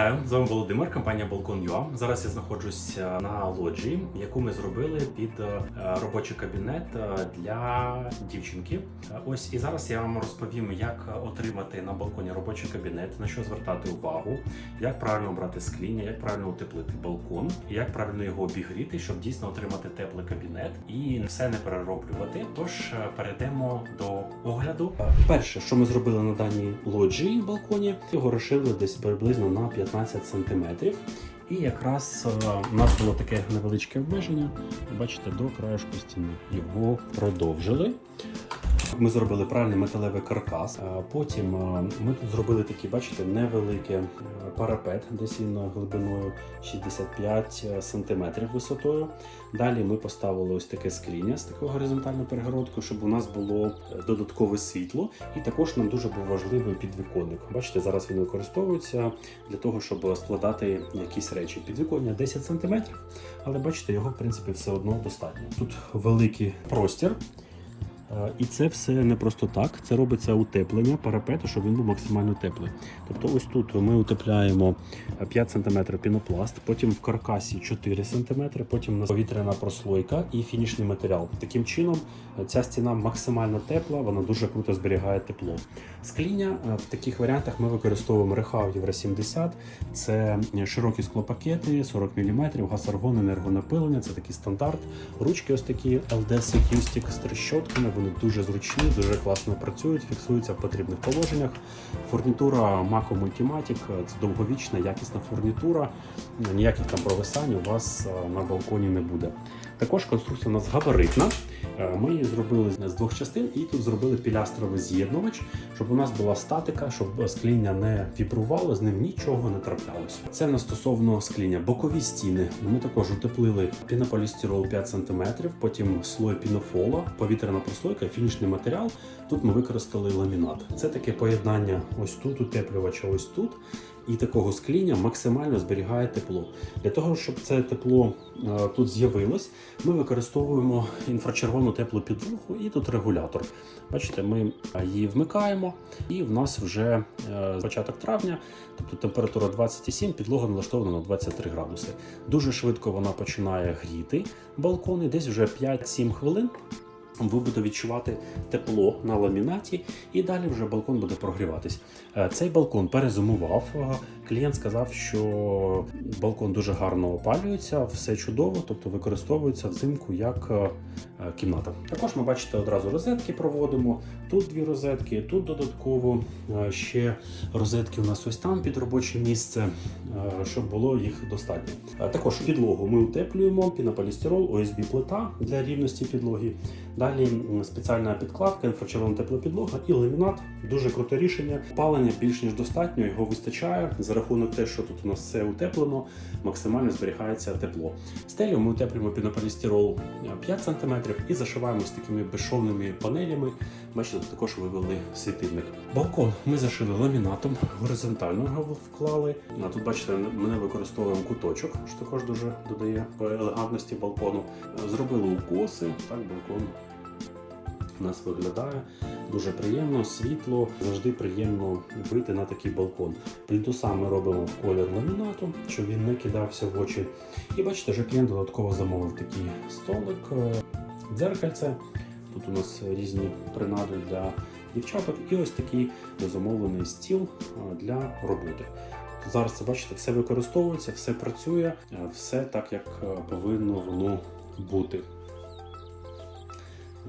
Вітаю, з вами Володимир, компанія Balkon.ua. Зараз я знаходжусь е, на лоджії, яку ми зробили під е, робочий кабінет е, для дівчинки. Ось і зараз я вам розповім, як отримати на балконі робочий кабінет, на що звертати увагу, як правильно обрати скління, як правильно утеплити балкон, як правильно його обігріти, щоб дійсно отримати теплий кабінет і все не перероблювати. Тож перейдемо до огляду. Перше, що ми зробили на даній лоджії балконі, його розширили десь приблизно на 15 см. І якраз е, у нас було таке невеличке обмеження. Бачите, до краєшку стіни його продовжили. Ми зробили правильний металевий каркас. Е, Потім е, ми тут зробили такий, бачите, невеликий е, парапет, десь він глибиною 65 сантиметрів висотою. Далі ми поставили ось таке скління з такою горизонтальною перегородкою, щоб у нас було е, додаткове світло. І також нам дуже був важливий підвіконник. Бачите, зараз він використовується для того, щоб складати якісь речі. Підвіконня 10 см, але бачите, його в принципі все одно достатньо. Тут великий простір. Е, І це все не просто так. Це робиться утеплення парапету, щоб він був максимально теплий. Тобто, ось тут ми утепляємо 5 см пінопласт, потім в каркасі 4 см, потім у нас повітряна прослойка і фінішний матеріал. Таким чином, е, ця стіна максимально тепла, вона дуже круто зберігає тепло. Скління е, в таких варіантах ми використовуємо Рехау Євро 70. Це широкі склопакети, 40 мм, газ-аргон, енергонапилення. Це такий стандарт. Ручки ось такі LD Secustic з трещотками. Вони дуже зручні, дуже класно працюють, фіксуються в потрібних положеннях. Фурнітура Mako Multimatic – це довговічна, якісна фурнітура. Ніяких там провисань у вас е, на балконі не буде. Також конструкція у нас габаритна. Е, Ми її зробили з двох частин і тут зробили пілястровий з'єднувач, щоб у нас була статика, щоб скління не вібрувало, з ним нічого не траплялося. Це не стосовно скління. Бокові стіни ми також утеплили пінополістирол 5 см, потім слой пінофола, повітряна прослойка, фінішний матеріал. Тут ми використали ламінат. Це таке поєднання ось тут утеплювача, ось тут. І такого скління максимально зберігає тепло. Для того, щоб це тепло е, тут з'явилось, ми використовуємо інфрачервону теплу підлогу і тут регулятор. Бачите, ми її вмикаємо, і в нас вже е, початок травня, тобто температура 27, підлога налаштована на 23 градуси. Дуже швидко вона починає гріти балкони, десь вже 5-7 хвилин. Ви будете відчувати тепло на ламінаті, і далі вже балкон буде прогріватись. Е, Цей балкон перезимував. Е, Клієнт сказав, що балкон дуже гарно опалюється, все чудово, тобто використовується взимку як е, кімната. Також ми бачите одразу розетки проводимо. Тут дві розетки, тут додатково ще розетки у нас ось там під робоче місце, щоб було їх достатньо. Також підлогу ми утеплюємо, пінополістирол, ОСБ плита для рівності підлоги. М, спеціальна підкладка, інфрачервона тепла підлога і ламінат. Дуже круте рішення. Палення більш ніж достатньо, його вистачає. За рахунок те, що тут у нас все утеплено, максимально зберігається тепло. Стелю ми утеплюємо пінополістирол 5 см і зашиваємо з такими безшовними панелями. Бачите, також вивели світильник. Балкон ми зашили ламінатом, горизонтально його вклали. А тут, бачите, ми не використовуємо куточок, що також дуже додає елегантності балкону. Зробили укоси, так балкон у нас виглядає дуже приємно, світло, завжди приємно вийти на такий балкон. Плінтуса ми робимо в колір ламінату, щоб він не кидався в очі. І бачите, що клієнт додатково замовив такий столик, е, дзеркальце. Тут у нас різні принади для дівчаток, і ось такий замовлений стіл е, для роботи. Зараз це бачите, все використовується, все працює, е, все так, як повинно воно бути.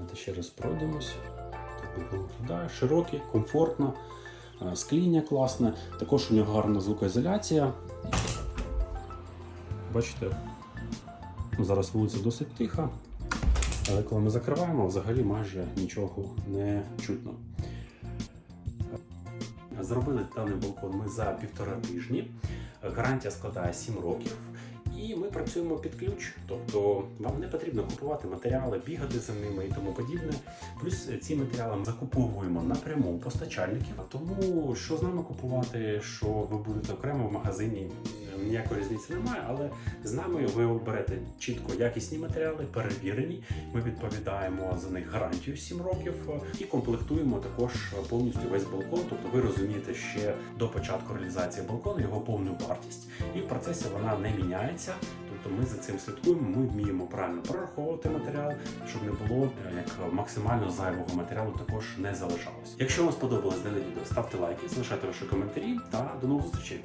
Давайте ще раз пройдемось. Так виглядає. Широкий, комфортно, е, скління класне. Також у нього гарна звукоізоляція. Бачите, зараз вулиця досить тиха, але коли ми закриваємо, взагалі майже нічого не чутно. Зробили даний балкон ми за півтора тижні. Гарантія складає 7 років. І ми працюємо під ключ, тобто вам не потрібно купувати матеріали, бігати за ними і тому подібне. Плюс ці матеріали ми закуповуємо напряму постачальників. Тому що з нами купувати, що ви будете окремо в магазині, ніякої різниці немає, але з нами ви оберете чітко якісні матеріали, перевірені. Ми відповідаємо за них гарантію 7 років е, і комплектуємо також повністю весь балкон. Тобто ви розумієте ще до початку реалізації балкону його повну вартість, і в процесі вона не міняється. Тобто ми за цим слідкуємо. Ми вміємо правильно прораховувати матеріал, щоб не було е, як максимально зайвого матеріалу також не залишалось. Якщо вам сподобалось дане відео, ставте лайки, залишайте ваші коментарі та до нових зустрічей.